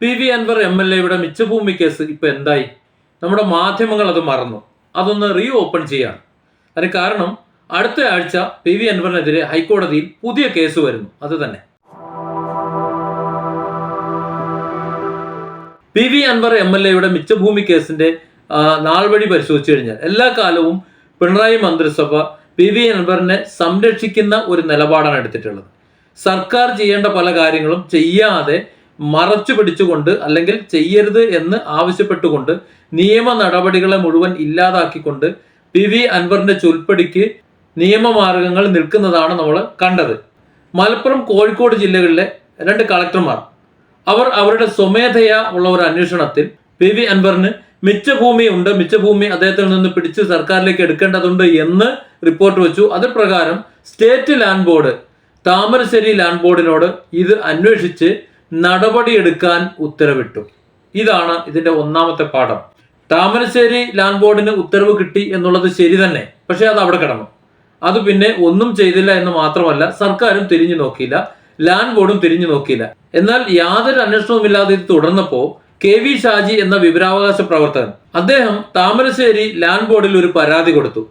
P V Anvar M L എയുടെ മിച്ചഭൂമി case ഇപ്പൊ എന്തായി? നമ്മുടെ മാധ്യമങ്ങൾ അത് മറന്നു. അതൊന്ന് റീ ഓപ്പൺ ചെയ്യാണ്. അതിന് കാരണം അടുത്ത ആഴ്ച പി വി അൻവറിനെതിരെ ഹൈക്കോടതിയിൽ പുതിയ കേസ് വരുന്നു. അത് തന്നെ. P V Anvar M L എയുടെ മിച്ചഭൂമി കേസിന്റെ നാൾവഴി നാൾ വഴി പരിശോധിച്ചു കഴിഞ്ഞാൽ എല്ലാ കാലവും പിണറായി മന്ത്രിസഭ പി വി അൻവറിനെ സംരക്ഷിക്കുന്ന ഒരു നിലപാടാണ് എടുത്തിട്ടുള്ളത്. സർക്കാർ ചെയ്യേണ്ട പല കാര്യങ്ങളും ചെയ്യാതെ മറച്ചു പിടിച്ചുകൊണ്ട് അല്ലെങ്കിൽ ചെയ്യരുത് എന്ന് ആവശ്യപ്പെട്ടുകൊണ്ട് നിയമ നടപടികളെ മുഴുവൻ ഇല്ലാതാക്കിക്കൊണ്ട് പി വി അൻവറിന്റെ ചൊൽപ്പടിക്ക് നിയമമാർഗങ്ങൾ നിൽക്കുന്നതാണ് നമ്മൾ കണ്ടത്. മലപ്പുറം കോഴിക്കോട് ജില്ലകളിലെ രണ്ട് കളക്ടർമാർ. അവർ അവരുടെ സ്വമേധയാ ഉള്ള ഒരു അന്വേഷണത്തിൽ പി വി അൻവറിന് മിച്ചഭൂമി ഉണ്ട് മിച്ചഭൂമി അദ്ദേഹത്തിൽ നിന്ന് പിടിച്ച് സർക്കാരിലേക്ക് എടുക്കേണ്ടതുണ്ട് എന്ന് റിപ്പോർട്ട് വെച്ചു. അത് പ്രകാരം state land board Thamarassery land ബോർഡിനോട് ഇത് അന്വേഷിച്ച് നടപടിയെടുക്കാൻ ഉത്തരവിട്ടു. ഇതാണ് ഇതിന്റെ ഒന്നാമത്തെ പാഠം. താമരശ്ശേരി ലാൻഡ് ബോർഡിന് ഉത്തരവ് കിട്ടി എന്നുള്ളത് ശരി തന്നെ പക്ഷെ അത് അവിടെ കിടന്നു. അത് പിന്നെ ഒന്നും ചെയ്തില്ല എന്ന് മാത്രമല്ല സർക്കാരും തിരിഞ്ഞു നോക്കിയില്ല ലാൻഡ് ബോർഡും തിരിഞ്ഞു നോക്കിയില്ല. എന്നാൽ യാതൊരു അന്വേഷണവുമില്ലാതെ ഇത് തുടർന്നപ്പോ കെ വി ഷാജി എന്ന വിവരാവകാശ പ്രവർത്തകൻ അദ്ദേഹം താമരശ്ശേരി ലാൻഡ് ബോർഡിൽ ഒരു പരാതി കൊടുത്തു.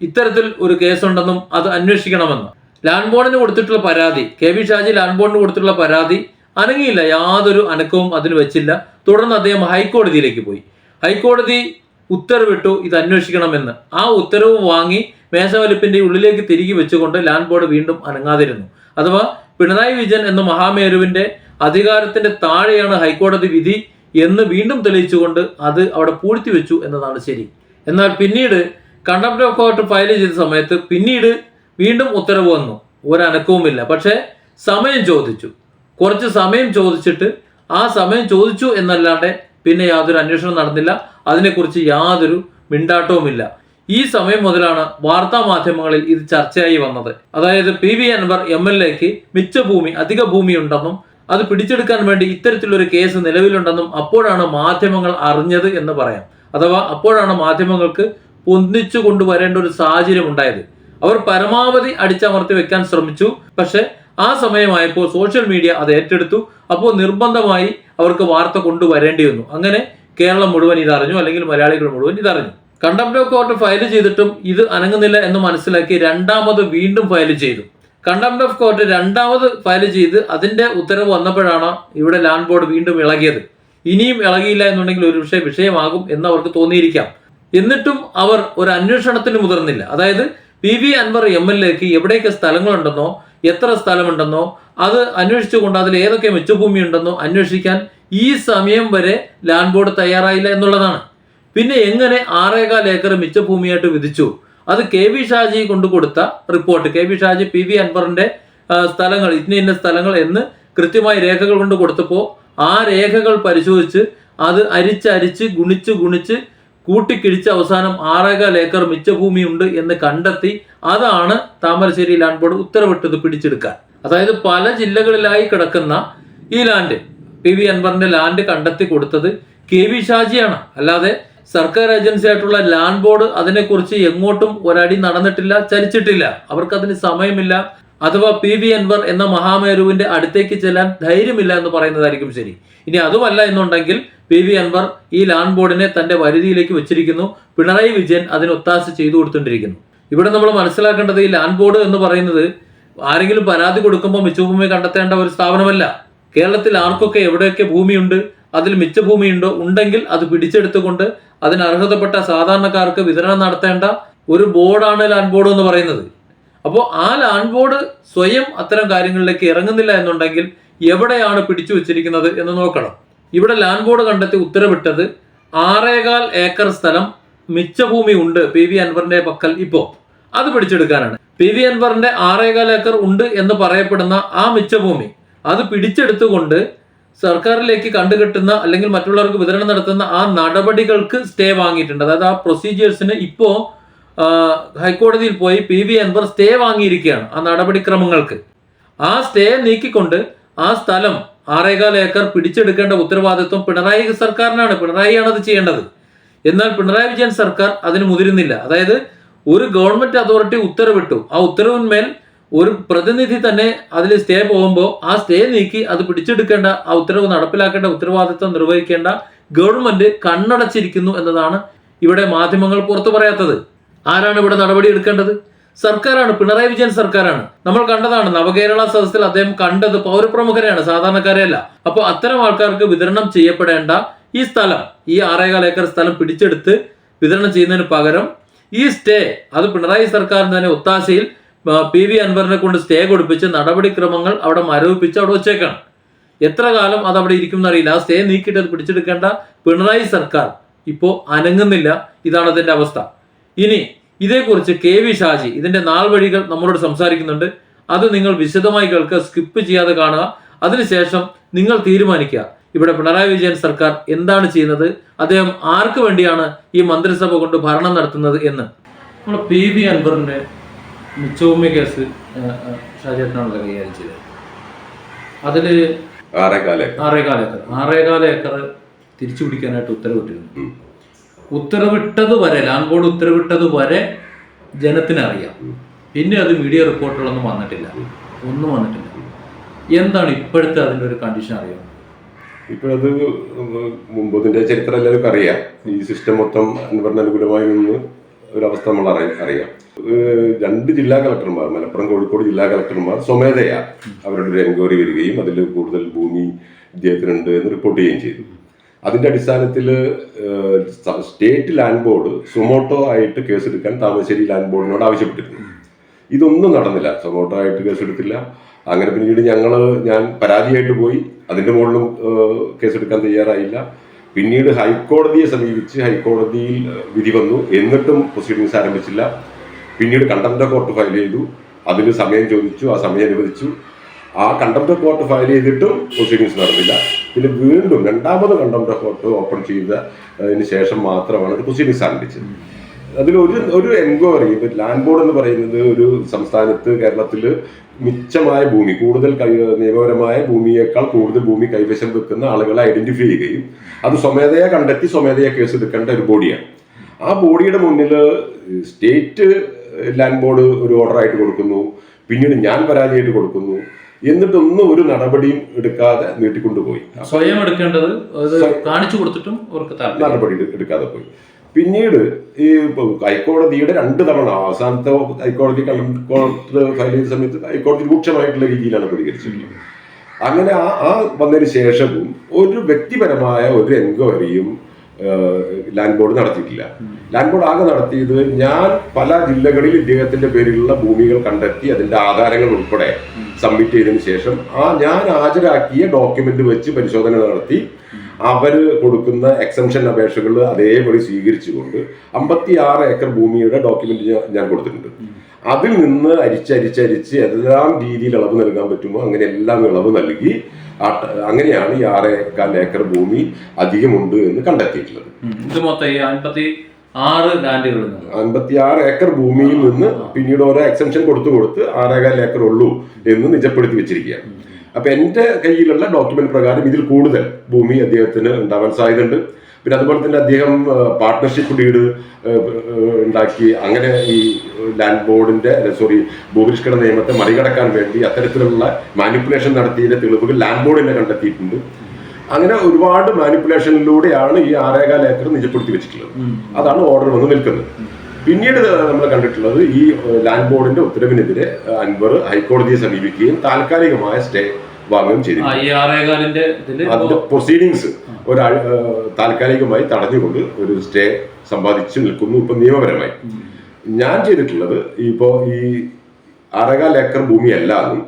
ഇത്തരത്തിൽ ഒരു കേസുണ്ടെന്നും അത് അന്വേഷിക്കണമെന്ന്. ലാൻഡ് ബോർഡിന് കൊടുത്തിട്ടുള്ള പരാതി കെ വി ഷാജി ലാൻഡ് ബോർഡിന് കൊടുത്തിട്ടുള്ള പരാതി അനങ്ങിയില്ല യാതൊരു അനക്കവും അതിന് വെച്ചില്ല. തുടർന്ന് അദ്ദേഹം ഹൈക്കോടതിയിലേക്ക് പോയി. ഹൈക്കോടതി ഉത്തരവിട്ടു ഇത് അന്വേഷിക്കണമെന്ന്. ആ ഉത്തരവ് വാങ്ങി മേശവലിപ്പിന്റെ ഉള്ളിലേക്ക് തിരികെ വെച്ചുകൊണ്ട് ലാൻഡ് ബോർഡ് വീണ്ടും അനങ്ങാതിരുന്നു. അഥവാ പിണറായി വിജയൻ എന്ന മഹാമേരുവിന്റെ അധികാരത്തിന്റെ താഴെയാണ് ഹൈക്കോടതി വിധി എന്ന് വീണ്ടും തെളിയിച്ചുകൊണ്ട് അത് അവിടെ പൂഴ്ത്തി വെച്ചു എന്നതാണ് ശരി. എന്നാൽ പിന്നീട് കണ്ടംപ്റ്റ് ഓഫ് കോർട്ട് ഫയൽ ചെയ്ത സമയത്ത് പിന്നീട് വീണ്ടും ഉത്തരവ് വന്നു. ഒരനക്കവുമില്ല. പക്ഷേ സമയം ചോദിച്ചു. കുറച്ച് സമയം ചോദിച്ചിട്ട് ആ സമയം ചോദിച്ചു എന്നല്ലാണ്ട് പിന്നെ യാതൊരു അന്വേഷണം നടന്നില്ല. അതിനെക്കുറിച്ച് യാതൊരു മിണ്ടാട്ടവുമില്ല. ഈ സമയം മുതലാണ് വാർത്താ മാധ്യമങ്ങളിൽ ഇത് ചർച്ചയായി വന്നത്. അതായത് P V Anvar M L എക്ക് മിച്ച ഭൂമി അധിക ഭൂമി ഉണ്ടെന്നും അത് പിടിച്ചെടുക്കാൻ വേണ്ടി ഇത്തരത്തിലൊരു കേസ് നിലവിലുണ്ടെന്നും അപ്പോഴാണ് മാധ്യമങ്ങൾ അറിഞ്ഞത് എന്ന് പറയാം. അഥവാ അപ്പോഴാണ് മാധ്യമങ്ങൾക്ക് പൊന്നിച്ചു കൊണ്ടുവരേണ്ട ഒരു സാഹചര്യം ഉണ്ടായത്. അവർ പരമാവധി അടിച്ചമർത്തി വെക്കാൻ ശ്രമിച്ചു. പക്ഷെ ആ സമയമായപ്പോൾ സോഷ്യൽ മീഡിയ അത് ഏറ്റെടുത്തു. അപ്പോൾ നിർബന്ധമായി അവർക്ക് വാർത്ത കൊണ്ടുവരേണ്ടി വന്നു. അങ്ങനെ കേരളം മുഴുവൻ ഇതറിഞ്ഞു അല്ലെങ്കിൽ മലയാളികൾ മുഴുവൻ ഇതറിഞ്ഞു. കണ്ടംപ്റ്റ് ഓഫ് കോർട്ട് ഫയൽ ചെയ്തിട്ടും ഇത് അനങ്ങുന്നില്ല എന്ന് മനസ്സിലാക്കി രണ്ടാമത് വീണ്ടും ഫയൽ ചെയ്തു. കണ്ടംപ്റ്റ് ഓഫ് കോർട്ട് രണ്ടാമത് ഫയൽ ചെയ്ത് അതിന്റെ ഉത്തരവ് വന്നപ്പോഴാണ് ഇവിടെ ലാൻഡ് ബോർഡ് വീണ്ടും ഇളകിയത്. ഇനിയും ഇളകിയില്ല എന്നുണ്ടെങ്കിൽ ഒരു വിഷയം വിഷയമാകും എന്ന് അവർക്ക് തോന്നിയിരിക്കാം. എന്നിട്ടും അവർ ഒരു അന്വേഷണത്തിന് മുതിർന്നില്ല. അതായത് P V Anvar M L എക്ക് എവിടെയൊക്കെ സ്ഥലങ്ങളുണ്ടെന്നോ എത്ര സ്ഥലമുണ്ടെന്നോ അത് അന്വേഷിച്ചുകൊണ്ട് അതിൽ ഏതൊക്കെ മെച്ചഭൂമി ഉണ്ടെന്നോ അന്വേഷിക്കാൻ ഈ സമയം വരെ ലാൻഡ് ബോർഡ് തയ്യാറായില്ല എന്നുള്ളതാണ്. പിന്നെ എങ്ങനെ ആറേകാൽ ഏക്കർ മിച്ചഭൂമിയായിട്ട് വിധിച്ചു? അത് കെ വി ഷാജി കൊണ്ടു കൊടുത്ത report. K V Shaji P V അൻവറിന്റെ സ്ഥലങ്ങൾ ഇന്ന ഇന്ന സ്ഥലങ്ങൾ എന്ന് കൃത്യമായി രേഖകൾ കൊണ്ട് കൊടുത്തപ്പോൾ ആ രേഖകൾ പരിശോധിച്ച് അത് അരിച്ചരിച്ച് ഗുണിച്ച് ഗുണിച്ച് കൂട്ടിക്കിഴിച്ച് അവസാനം ആറേകാൽ ഏക്കർ മിച്ചഭൂമിയുണ്ട് എന്ന് കണ്ടെത്തി അതാണ് താമരശ്ശേരി ലാൻഡ് ബോർഡ് ഉത്തരവിട്ടത് പിടിച്ചെടുക്കാൻ. അതായത് പല ജില്ലകളിലായി കിടക്കുന്ന ഈ ലാൻഡ് പി വി അൻവറിന്റെ ലാൻഡ് കണ്ടെത്തി കൊടുത്തത് കെ വി ഷാജിയാണ്. അല്ലാതെ സർക്കാർ ഏജൻസി ആയിട്ടുള്ള ലാൻഡ് ബോർഡ് അതിനെക്കുറിച്ച് എങ്ങോട്ടും ഒരടി നടന്നിട്ടില്ല ചലിച്ചിട്ടില്ല. അവർക്ക് അതിന് സമയമില്ല. അഥവാ പി വി അൻവർ എന്ന മഹാമേരുവിന്റെ അടുത്തേക്ക് ചെല്ലാൻ ധൈര്യമില്ല എന്ന് പറയുന്നതായിരിക്കും ശരി. ഇനി അതുമല്ല എന്നുണ്ടെങ്കിൽ പി വി അൻവർ ഈ ലാൻഡ് ബോർഡിനെ തന്റെ വരുതിയിലേക്ക് വെച്ചിരിക്കുന്നു. പിണറായി വിജയൻ അതിന് ഒത്താശ ചെയ്തു കൊടുത്തുകൊണ്ടിരിക്കുന്നു ഇവിടെ നമ്മൾ മനസ്സിലാക്കേണ്ടത് ഈ ലാൻഡ് ബോർഡ് എന്ന് പറയുന്നത് ആരെങ്കിലും പരാതി കൊടുക്കുമ്പോൾ മിച്ചഭൂമി കണ്ടെത്തേണ്ട ഒരു സ്ഥാപനമല്ല. കേരളത്തിൽ ആർക്കൊക്കെ എവിടെയൊക്കെ ഭൂമിയുണ്ട് അതിൽ മിച്ച ഭൂമിയുണ്ടോ ഉണ്ടെങ്കിൽ അത് പിടിച്ചെടുത്തുകൊണ്ട് അതിന് അർഹതപ്പെട്ട സാധാരണക്കാർക്ക് വിതരണം നടത്തേണ്ട ഒരു ബോർഡാണ് ലാൻഡ് ബോർഡ് എന്ന് പറയുന്നത്. അപ്പോൾ ആ ലാൻഡ് ബോർഡ് സ്വയം അത്തരം കാര്യങ്ങളിലേക്ക് ഇറങ്ങുന്നില്ല എന്നുണ്ടെങ്കിൽ എവിടെയാണ് പിടിച്ചു വെച്ചിരിക്കുന്നത് എന്ന് നോക്കണം. ഇവിടെ ലാൻഡ് ബോർഡ് കണ്ടെത്തി ഉത്തരവിട്ടത് ആറേകാൽ ഏക്കർ സ്ഥലം മിച്ചഭൂമി ഉണ്ട് പി വി അൻവറിന്റെ പക്കൽ ഇപ്പോ. അത് പിടിച്ചെടുക്കാനാണ്. പി വി അൻവറിന്റെ ആറേകാൽ ഏക്കർ ഉണ്ട് എന്ന് പറയപ്പെടുന്ന ആ മിച്ചഭൂമി. അത് പിടിച്ചെടുത്തുകൊണ്ട് സർക്കാരിലേക്ക് കണ്ടുകെട്ടുന്ന അല്ലെങ്കിൽ മറ്റുള്ളവർക്ക് വിതരണം നടത്തുന്ന ആ നടപടികൾക്ക് സ്റ്റേ വാങ്ങിയിട്ടുണ്ട്. അതായത് ആ പ്രൊസീജിയേഴ്സിന് ഇപ്പോ ആ, ഹൈക്കോടതിയിൽ പോയി പി വി അൻവർ സ്റ്റേ വാങ്ങിയിരിക്കുകയാണ് ആ നടപടിക്രമങ്ങൾക്ക്. ആ സ്റ്റേ നീക്കിക്കൊണ്ട് ആ സ്ഥലം ആറേകാൽ ഏക്കർ പിടിച്ചെടുക്കേണ്ട ഉത്തരവാദിത്വം പിണറായി സർക്കാരിനാണ്. പിണറായിയാണ് അത് ചെയ്യേണ്ടത്. എന്നാൽ പിണറായി വിജയൻ സർക്കാർ അതിന് മുതിരുന്നില്ല. അതായത് ഒരു ഗവൺമെന്റ് അതോറിറ്റി ഉത്തരവിട്ടു. ആ ഉത്തരവിന്മേൽ ഒരു പ്രതിനിധി തന്നെ അതിൽ സ്റ്റേ പോകുമ്പോൾ ആ സ്റ്റേ നീക്കി അത് പിടിച്ചെടുക്കേണ്ട ആ ഉത്തരവ് നടപ്പിലാക്കേണ്ട ഉത്തരവാദിത്വം നിർവഹിക്കേണ്ട ഗവൺമെന്റ് കണ്ണടച്ചിരിക്കുന്നു എന്നതാണ് ഇവിടെ മാധ്യമങ്ങൾ പുറത്തു പറയാത്തത്. ആരാണ് ഇവിടെ നടപടി എടുക്കേണ്ടത്? സർക്കാരാണ്. പിണറായി വിജയൻ സർക്കാരാണ്. നമ്മൾ കണ്ടതാണ് നവകേരള സദസ്സിൽ അദ്ദേഹം കണ്ടത് പൗരപ്രമുഖരെയാണ് സാധാരണക്കാരെയല്ല അപ്പോൾ അത്തരം ആൾക്കാർക്ക് വിതരണം ചെയ്യപ്പെടേണ്ട ഈ സ്ഥലം ഈ ആറേകാൽ ഏക്കർ സ്ഥലം പിടിച്ചെടുത്ത് വിതരണം ചെയ്യുന്നതിന് പകരം ഈ സ്റ്റേ അത് പിണറായി സർക്കാരിന് തന്നെ ഒത്താശയിൽ പി വി അൻവറിനെ കൊണ്ട് സ്റ്റേ കൊടുപ്പിച്ച് നടപടിക്രമങ്ങൾ അവിടെ മരവിപ്പിച്ച് അവിടെ വെച്ചേക്കാണ്. എത്ര കാലം അത് അവിടെ ഇരിക്കും എന്നറിയില്ല ആ സ്റ്റേ നീക്കിയിട്ട് അത് പിടിച്ചെടുക്കേണ്ട പിണറായി സർക്കാർ ഇപ്പോൾ അനങ്ങുന്നില്ല. ഇതാണ് അതിന്റെ അവസ്ഥ. ഇനി ഇതേക്കുറിച്ച് കെ വി ഷാജി ഇതിന്റെ നാൾ വഴികൾ നമ്മളോട് സംസാരിക്കുന്നുണ്ട്. അത് നിങ്ങൾ വിശദമായി കേൾക്കുക സ്കിപ്പ് ചെയ്യാതെ കാണുക. അതിനുശേഷം നിങ്ങൾ തീരുമാനിക്കുക. ഇവിടെ പിണറായി വിജയൻ സർക്കാർ എന്താണ് ചെയ്യുന്നത്? അദ്ദേഹം ആർക്ക് വേണ്ടിയാണ് ഈ മന്ത്രിസഭ കൊണ്ട് ഭരണം നടത്തുന്നത് എന്ന്? നമ്മൾ പി വി അൻവറിന്റെ മിച്ചോമി കേസ് ഷാജേട്ടനാണല്ലോ കൈകാര്യം ചെയ്തത്. അതിൽ ആറേകാല ഏക്കർ. ആറേകാല ഏക്കർ. തിരിച്ചു പിടിക്കാനായിട്ട് ഉത്തരവിട്ടിരുന്നു. ഉത്തരവിട്ടത് വരെ ലാൻഡ് ബോർഡ് ഉത്തരവിട്ടത് വരെ ജനത്തിനറിയാം. പിന്നെ അത് മീഡിയ റിപ്പോർട്ടുകളൊന്നും വന്നിട്ടില്ല. ഒന്നും വന്നിട്ടില്ല. എന്താണ് ഇപ്പോഴത്തെ അതിന്റെ ഒരു കണ്ടീഷൻ അറിയാം ഇപ്പോഴത് മുമ്പതിന്റെ ചരിത്രം എല്ലാവർക്കും അറിയാം. ഈ സിസ്റ്റം മൊത്തം അൻവറിന് അനുകൂലമായി നിന്ന് ഒരവസ്ഥ നമ്മൾ അറിയാം രണ്ട് ജില്ലാ കളക്ടർമാർ മലപ്പുറം കോഴിക്കോട് ജില്ലാ കളക്ടർമാർ സ്വമേധയാ അവരുടെ ഒരു എൻക്വയറി വരികയും അതിൽ കൂടുതൽ ഭൂമി ഇദ്ദേഹത്തിനുണ്ട് എന്ന് റിപ്പോർട്ട് ചെയ്യുകയും ചെയ്തു. അതിന്റെ അടിസ്ഥാനത്തിൽ സ്റ്റേറ്റ് ലാൻഡ് ബോർഡ് സുമോട്ടോ ആയിട്ട് കേസെടുക്കാൻ താമരശ്ശേരി ലാൻഡ് ബോർഡിനോട് ആവശ്യപ്പെട്ടിരുന്നു. ഇതൊന്നും നടന്നില്ല. സുമോട്ടോ ആയിട്ട് കേസെടുത്തില്ല. അങ്ങനെ പിന്നീട് ഞങ്ങൾ ഞാൻ പരാതിയായിട്ട് പോയി. അതിന്റെ മുകളിലും കേസെടുക്കാൻ തയ്യാറായില്ല. പിന്നീട് ഹൈക്കോടതിയെ സമീപിച്ച് ഹൈക്കോടതിയിൽ വിധി വന്നു. എന്നിട്ടും പ്രൊസീഡിങ്സ് ആരംഭിച്ചില്ല. പിന്നീട് കണ്ടന്റ് കോർട്ട് ഫയൽ ചെയ്തു. അതിന് സമയം ചോദിച്ചു. ആ സമയം അനുവദിച്ചു. ആ കണ്ടംപ്റ്റ് ഓഫ് കോർട്ട് ഫയൽ ചെയ്തിട്ടും പ്രൊസീഡിങ്സ് നടന്നില്ല. പിന്നെ വീണ്ടും രണ്ടാമത് കണ്ടംപ്റ്റ് ഓഫ് കോർട്ട് ഓപ്പൺ ചെയ്തതിന് ശേഷം മാത്രമാണ് പ്രൊസീഡിങ്സ് ആരംഭിച്ചത്. അതിൽ ഒരു ഒരു എൻക്വയറി ഇപ്പൊ ലാൻഡ് ബോർഡ് എന്ന് പറയുന്നത് ഒരു സംസ്ഥാനത്ത് കേരളത്തിൽ മിച്ചമായ ഭൂമി കൂടുതൽ കൈ നിയമപരമായ ഭൂമിയേക്കാൾ കൂടുതൽ ഭൂമി കൈവശം വെക്കുന്ന ആളുകളെ ഐഡന്റിഫൈ ചെയ്യുകയും അത് സ്വമേധയാ കണ്ടെത്തി സ്വമേധയാ കേസ് എടുക്കേണ്ട ഒരു ബോഡിയാണ് ആ ബോഡിയുടെ മുന്നിൽ സ്റ്റേറ്റ് ലാൻഡ് ബോർഡ് ഒരു ഓർഡർ ആയിട്ട് കൊടുക്കുന്നു. പിന്നീട് ഞാൻ പരാതിയായിട്ട് കൊടുക്കുന്നു. എന്നിട്ടൊന്നും ഒരു നടപടിയും എടുക്കാതെ നീട്ടിക്കൊണ്ടുപോയി. സ്വയം എടുക്കേണ്ടത് കാണിച്ചു കൊടുത്തിട്ടും അവർക്ക് നടപടി എടുക്കാതെ പോയി. പിന്നീട് ഈ ഹൈക്കോടതിയുടെ രണ്ട് തവണ അവസാനത്തെ ഹൈക്കോടതി കോടതി ഫയൽ ചെയ്ത സമയത്ത് ഹൈക്കോടതി രൂക്ഷമായിട്ടുള്ള രീതിയിലാണ് പ്രതികരിച്ചിട്ടുള്ളത്. അങ്ങനെ ആ ആ വന്നതിന് ശേഷവും ഒരു വ്യക്തിപരമായ ഒരു എൻക്വയറിയും ലാൻഡ് ബോർഡ് നടത്തിയിട്ടില്ല. ലാൻഡ് ബോർഡ് ആകെ നടത്തിയത് ഞാൻ പല ജില്ലകളിൽ ഇദ്ദേഹത്തിന്റെ പേരിലുള്ള ഭൂമികൾ കണ്ടെത്തി അതിന്റെ ആധാരങ്ങൾ ഉൾപ്പെടെ. സബ്മിറ്റ് ചെയ്തതിന് ശേഷം ആ ഞാൻ ഹാജരാക്കിയ ഡോക്യുമെന്റ് വെച്ച് പരിശോധന നടത്തി. അവർ കൊടുക്കുന്ന എക്സംഷൻ അപേക്ഷകൾ അതേപടി സ്വീകരിച്ചുകൊണ്ട് അമ്പത്തി ആറ് ഏക്കർ ഭൂമിയുടെ ഡോക്യുമെന്റ് ഞാൻ- കൊടുത്തിട്ടുണ്ട്. അതിൽ നിന്ന് അരിച്ചരിച്ചരിച്ച് എല്ലാം രീതിയിൽ ഇളവ് നൽകാൻ പറ്റുമോ അങ്ങനെ എല്ലാം ഇളവ് നൽകി അങ്ങനെയാണ് ഈ ആറേക്കാൽ ഏക്കർ ഭൂമി അധികമുണ്ട് എന്ന് കണ്ടെത്തിയിട്ടുള്ളത്. മൊത്തം ഈ അൻപത്തി ആറ് ലാൻഡുകളിൽ നിന്ന്. അൻപത്തി ആറ് ഏക്കർ ഭൂമിയിൽ നിന്ന് പിന്നീട് ഓരോ എക്സംഷൻ കൊടുത്തു കൊടുത്ത് ആറേകാൽ ഏക്കർ ഉള്ളൂ എന്ന് നിജപ്പെടുത്തി വെച്ചിരിക്കുകയാണ്. അപ്പൊ എന്റെ കയ്യിലുള്ള ഡോക്യുമെന്റ് പ്രകാരം ഇതിൽ കൂടുതൽ ഭൂമി അദ്ദേഹത്തിന് ഉണ്ടാവാൻ സാധ്യതയുണ്ട്. പിന്നെ അതുപോലെ തന്നെ അദ്ദേഹം പാർട്ട്ണർഷിപ്പ് ഡീഡ് ഉണ്ടാക്കി അങ്ങനെ ഈ ലാൻഡ് ബോർഡിന്റെ സോറി ഭൂപരിഷ്കരണ നിയമത്തെ മറികടക്കാൻ വേണ്ടി അത്തരത്തിലുള്ള മാനിപ്പുലേഷൻ നടത്തിയതിന്റെ തെളിവുകൾ ലാൻഡ് ബോർഡിനെ കണ്ടെത്തിയിട്ടുണ്ട്. അങ്ങനെ ഒരുപാട് മാനിപ്പുലേഷനിലൂടെയാണ് ഈ ആറേകാൽ ഏക്കർ നിജപ്പെടുത്തി വെച്ചിട്ടുള്ളത്. അതാണ് ഓർഡർ വന്ന് നിൽക്കുന്നത്. പിന്നീട് നമ്മൾ കണ്ടിട്ടുള്ളത് ഈ ലാൻഡ് ബോർഡിന്റെ ഉത്തരവിനെതിരെ അൻവർ ഹൈക്കോടതിയെ സമീപിക്കുകയും താൽക്കാലികമായ സ്റ്റേ വാങ്ങുകയും ചെയ്തു. അതിന്റെ പ്രൊസീഡിങ്സ് ഒരു താൽക്കാലികമായി തടഞ്ഞുകൊണ്ട് ഒരു സ്റ്റേ സമ്പാദിച്ചു നിൽക്കുന്നു ഇപ്പൊ നിയമപരമായി. ഞാൻ ചെയ്തിട്ടുള്ളത് ഇപ്പോ ഈ അരകാൽ ഏക്കർ ഭൂമി അല്ലാതും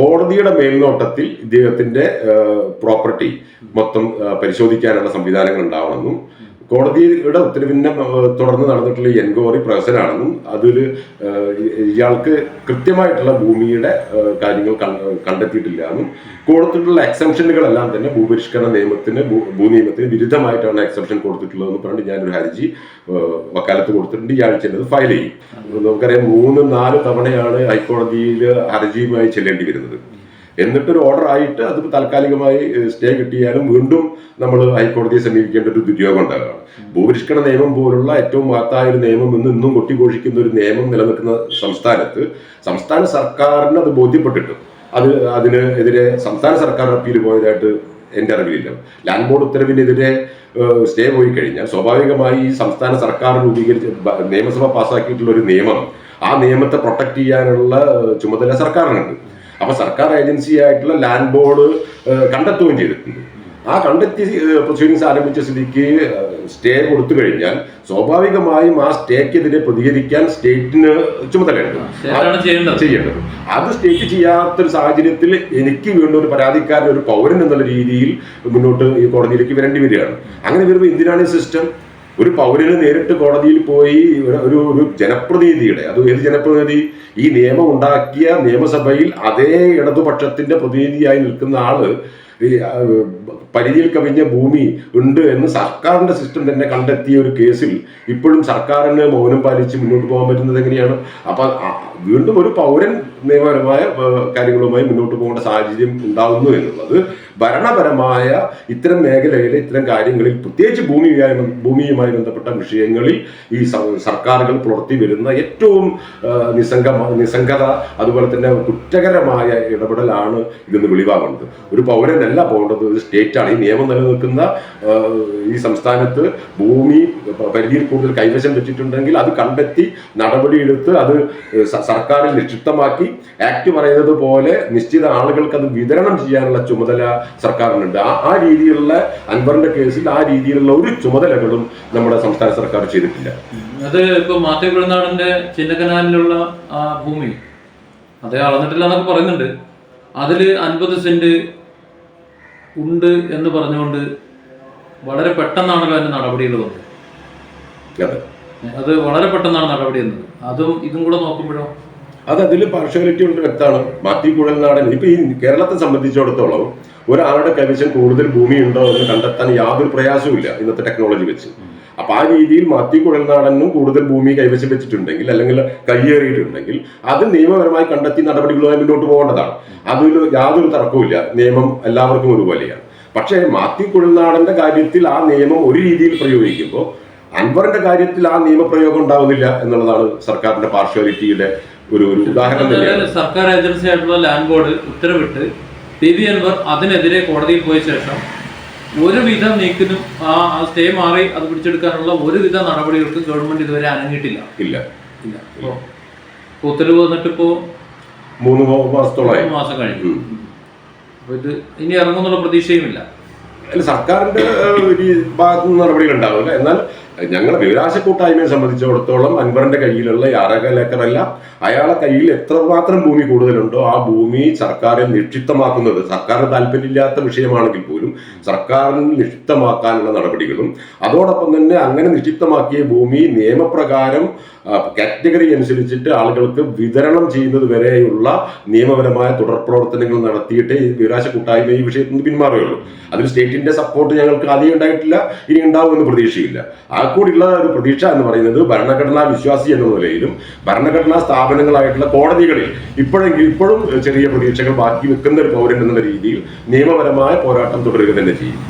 കോടതിയുടെ മേൽനോട്ടത്തിൽ ഇദ്ദേഹത്തിന്റെ പ്രോപ്പർട്ടി മൊത്തം പരിശോധിക്കാനുള്ള സംവിധാനങ്ങൾ ഉണ്ടാവണമെന്നും കോടതിയുടെ ഉത്തരവിനെ തുടർന്ന് നടന്നിട്ടുള്ള എൻക്വയറി പ്രഹസനാണെന്നും അതിൽ ഇയാൾക്ക് കൃത്യമായിട്ടുള്ള ഭൂമിയുടെ കാര്യങ്ങൾ കണ്ട- കണ്ടെത്തിയിട്ടില്ല എന്നും കൊടുത്തിട്ടുള്ള എക്സംഷനുകളെല്ലാം തന്നെ ഭൂപരിഷ്കരണ നിയമത്തിന് ഭൂനിയമത്തിന് വിരുദ്ധമായിട്ടാണ് എക്സംഷൻ കൊടുത്തിട്ടുള്ളതെന്ന് പറഞ്ഞിട്ട് ഞാനൊരു ഹർജി വക്കാലത്ത് കൊടുത്തിട്ടുണ്ട്. ഈ ആഴ്ച ഫയൽ ചെയ്യും. നമുക്കറിയാം മൂന്ന് നാല് തവണയാണ് ഹൈക്കോടതിയിൽ ഹർജിയുമായി ചെല്ലേണ്ടി വരുന്നത്. എന്നിട്ടൊരു ഓർഡർ ആയിട്ട് അത് താൽക്കാലികമായി സ്റ്റേ കിട്ടിയാലും വീണ്ടും നമ്മൾ ഹൈക്കോടതിയെ സമീപിക്കേണ്ട ഒരു ദുര്യോഗം ഉണ്ടാകുകയാണ് ഭൂപരിഷ്കരണ നിയമം പോലുള്ള ഏറ്റവും മഹത്തായ ഒരു നിയമം ഇന്ന് ഇന്നും കൊട്ടിഘോഷിക്കുന്ന ഒരു നിയമം നിലനിൽക്കുന്ന സംസ്ഥാനത്ത് സംസ്ഥാന സർക്കാരിന് അത് ബോധ്യപ്പെട്ടിട്ട് അത് അതിന് എതിരെ സംസ്ഥാന സർക്കാർ അപ്പീൽ പോയതായിട്ട് എന്റെ അറിവിലില്ല. ലാൻഡ് ബോർഡ് ഉത്തരവിനെതിരെ സ്റ്റേ പോയി കഴിഞ്ഞാൽ സ്വാഭാവികമായി ഈ സംസ്ഥാന സർക്കാർ രൂപീകരിച്ച നിയമസഭ പാസ്സാക്കിയിട്ടുള്ള ഒരു നിയമം ആ നിയമത്തെ പ്രൊട്ടക്ട് ചെയ്യാനുള്ള ചുമതല സർക്കാരിനുണ്ട്. അപ്പൊ സർക്കാർ ഏജൻസി ആയിട്ടുള്ള ലാൻഡ് ബോർഡ് കണ്ടെത്തുകയും ചെയ്തിട്ടുണ്ട്. ആ കണ്ടെത്തി പ്രൊസീഡിങ്സ് ആരംഭിച്ച സ്ഥിതിക്ക് സ്റ്റേ കൊടുത്തു കഴിഞ്ഞാൽ സ്വാഭാവികമായും ആ സ്റ്റേക്കെതിരെ പ്രതികരിക്കാൻ സ്റ്റേറ്റിന് ചുമതലയുണ്ട്. ചെയ്യേണ്ടത്. അത് സ്റ്റേറ്റ് ചെയ്യാത്തൊരു സാഹചര്യത്തിൽ എനിക്ക് വീണ്ടും ഒരു പരാതിക്കാരൻ ഒരു പൗരൻ എന്നുള്ള രീതിയിൽ മുന്നോട്ട് ഈ കോടതിയിലേക്ക് വരേണ്ടി വരികയാണ്. അങ്ങനെ വരുമ്പോൾ എന്തിനാണ് ഈ സിസ്റ്റം ഒരു പൗരന് നേരിട്ട് കോടതിയിൽ പോയി ഒരു- ഒരു ജനപ്രതിനിധിയുടെ അത് ഏത് ജനപ്രതിനിധി? ഈ നിയമം ഉണ്ടാക്കിയ നിയമസഭയിൽ അതേ ഇടതുപക്ഷത്തിന്റെ പ്രതിനിധിയായി നിൽക്കുന്ന ആൾ പരിധിയിൽ കവിഞ്ഞ ഭൂമി ഉണ്ട് എന്ന് സർക്കാരിന്റെ സിസ്റ്റം തന്നെ കണ്ടെത്തിയ ഒരു കേസിൽ ഇപ്പോഴും സർക്കാരിന് മൗനം പാലിച്ച് മുന്നോട്ട് പോകാൻ പറ്റുന്നത് എങ്ങനെയാണ്? അപ്പൊ വീണ്ടും ഒരു പൗരൻ നിയമപരമായ കാര്യങ്ങളുമായി മുന്നോട്ട് പോകേണ്ട സാഹചര്യം ഉണ്ടാകുന്നു എന്നുള്ളത് ഭരണപരമായ ഇത്തരം മേഖലയിലെ ഇത്തരം കാര്യങ്ങളിൽ പ്രത്യേകിച്ച് ഭൂമിയുമായി ബന്ധ- ഭൂമിയുമായി ബന്ധപ്പെട്ട വിഷയങ്ങളിൽ ഈ സർക്കാരുകൾ പുലർത്തി വരുന്ന ഏറ്റവും നിസംഗ നിസ്സംഗ നിസ്സംഗത അതുപോലെ തന്നെ കുറ്റകരമായ ഇടപെടലാണ് ഇതെന്ന് വെളിവാകുന്നത്. ഒരു പൗരനല്ല പോകേണ്ടത്. ഒരു സ്റ്റേറ്റാണ്. ഈ നിയമം നിലനിൽക്കുന്ന ഈ സംസ്ഥാനത്ത് ഭൂമി പരിധിയിൽ കൂടുതൽ കൈവശം വെച്ചിട്ടുണ്ടെങ്കിൽ അത് കണ്ടെത്തി നടപടിയെടുത്ത് അത് സർക്കാരിൽ നിക്ഷിപ്തമാക്കി. ആക്ട് പറയുന്നത് പോലെ നിശ്ചിത ആളുകൾക്ക് അത് വിതരണം ചെയ്യാനുള്ള ചുമതല സർക്കാരിനുണ്ട്. ആ ആ രീതിയിലുള്ള അൻവറിന്റെ കേസിൽ ആ രീതിയിലുള്ള ഒരു ചുമതലകളും നമ്മുടെ സംസ്ഥാന സർക്കാർ ചെയ്തിട്ടില്ല. അത് ഇപ്പൊ മാത്യു കുഴനാടന്റെ ചിന്നക്കനാലിലുള്ള ആ ഭൂമി. അതേ അളന്നിട്ടില്ല എന്നൊക്കെ പറയുന്നുണ്ട്. അതിൽ അൻപത് സെന്റ് ഉണ്ട് എന്ന് പറഞ്ഞുകൊണ്ട് വളരെ പെട്ടെന്നാണല്ലോ അതിന്റെ നടപടികൾ വന്നത്. അത്. വളരെ പെട്ടെന്നാണ് നടപടി വന്നത്. അതും ഇതും കൂടെ നോക്കുമ്പോഴോ? അത് അതിൽ പാർഷ്യാലിറ്റി ഉണ്ട് വ്യക്തമാണ് മാത്യു കുഴൽനാടൻ ഇപ്പൊ ഈ കേരളത്തെ സംബന്ധിച്ചിടത്തോളം ഒരാളുടെ കൈവശം കൂടുതൽ ഭൂമി ഉണ്ടോ എന്ന് കണ്ടെത്താൻ യാതൊരു പ്രയാസവും ഇല്ല ഇന്നത്തെ ടെക്നോളജി വെച്ച്. അപ്പൊ ആ രീതിയിൽ മാത്യു കുഴൽനാടനും കൂടുതൽ ഭൂമി കൈവശം വെച്ചിട്ടുണ്ടെങ്കിൽ അല്ലെങ്കിൽ കയ്യേറിയിട്ടുണ്ടെങ്കിൽ അത് നിയമപരമായി കണ്ടെത്തി നടപടികളുമായി മുന്നോട്ട് പോകേണ്ടതാണ്. അതിൽ യാതൊരു തർക്കവുമില്ല നിയമം എല്ലാവർക്കും ഒരുപോലെയാണ്. പക്ഷേ മാത്യു കുഴൽനാടന്റെ കാര്യത്തിൽ ആ നിയമം ഒരു രീതിയിൽ പ്രയോഗിക്കുമ്പോൾ അൻവറിന്റെ കാര്യത്തിൽ ആ നിയമപ്രയോഗം ഉണ്ടാവുന്നില്ല എന്നുള്ളതാണ് സർക്കാരിന്റെ പാർഷ്യാലിറ്റിയുടെ ഒരു ഒരു ഉദാഹരണം തന്നെയാണ്. സർക്കാർ ഏജൻസി ആയിട്ടുള്ള ലാൻഡ് ബോർഡ് ഉത്തരവിട്ട് പി വി അൻവർ അതിനെതിരെ കോടതിയിൽ പോയ ശേഷം ഒരുവിധ നീക്കിനും ആ സ്റ്റേ മാറി അത് പിടിച്ചെടുക്കാനുള്ള ഒരുവിധ നടപടികൾക്കും ഗവൺമെന്റ് ഇതുവരെ അനങ്ങിയിട്ടില്ല. ഇല്ല. ഇല്ല. ഉത്തരവ് വന്നിട്ട് ഇപ്പോ മൂന്ന് മാസത്തോളം മാസം കഴിഞ്ഞു. അപ്പൊ ഇത് ഇനി ഇറങ്ങുന്നുള്ള പ്രതീക്ഷയുമില്ല. അല്ല സർക്കാരിന്റെ ഭാഗത്തു നിന്ന് നടപടികൾ ഉണ്ടാവില്ല എന്നാൽ ഞങ്ങളെ വിവരാശ കൂട്ടായ്മയെ സംബന്ധിച്ചിടത്തോളം അൻവറിന്റെ കയ്യിലുള്ള അരകൽ അയാളെ കയ്യിൽ എത്രമാത്രം ഭൂമി കൂടുതലുണ്ടോ ആ ഭൂമി സർക്കാരിൽ നിക്ഷിപ്തമാക്കുന്നത് സർക്കാരിന് താല്പര്യമില്ലാത്ത വിഷയമാണെങ്കിൽ പോലും സർക്കാരിന് നിക്ഷിപ്തമാക്കാനുള്ള നടപടികളും അതോടൊപ്പം തന്നെ അങ്ങനെ നിക്ഷിപ്തമാക്കിയ ഭൂമി നിയമപ്രകാരം കാറ്റഗറി അനുസരിച്ചിട്ട് ആളുകൾക്ക് വിതരണം ചെയ്യുന്നത് വരെയുള്ള നിയമപരമായ തുടർ പ്രവർത്തനങ്ങൾ നടത്തിയിട്ട് ഈ വിവരാശ കൂട്ടായ്മ ഈ വിഷയത്തിൽ നിന്ന് പിന്മാറുകയുള്ളൂ. അതിൽ സ്റ്റേറ്റിന്റെ സപ്പോർട്ട് ഞങ്ങൾക്ക് ആദ്യം ഉണ്ടായിട്ടില്ല ഇനി ഉണ്ടാവുമെന്ന് പ്രതീക്ഷയില്ല. ആ കൂടിയുള്ള ഒരു പ്രതീക്ഷ എന്ന് പറയുന്നത് ഭരണഘടനാ വിശ്വാസി എന്ന നിലയിലും ഭരണഘടനാ സ്ഥാപനങ്ങളായിട്ടുള്ള കോടതികളിൽ ഇപ്പോഴെങ്കിലും ഇപ്പോഴും ചെറിയ പ്രതീക്ഷകൾ ബാക്കി വെക്കുന്ന ഒരു പൗരൻ എന്ന രീതിയിൽ നിയമപരമായ പോരാട്ടം തുടരുക തന്നെ ചെയ്യും.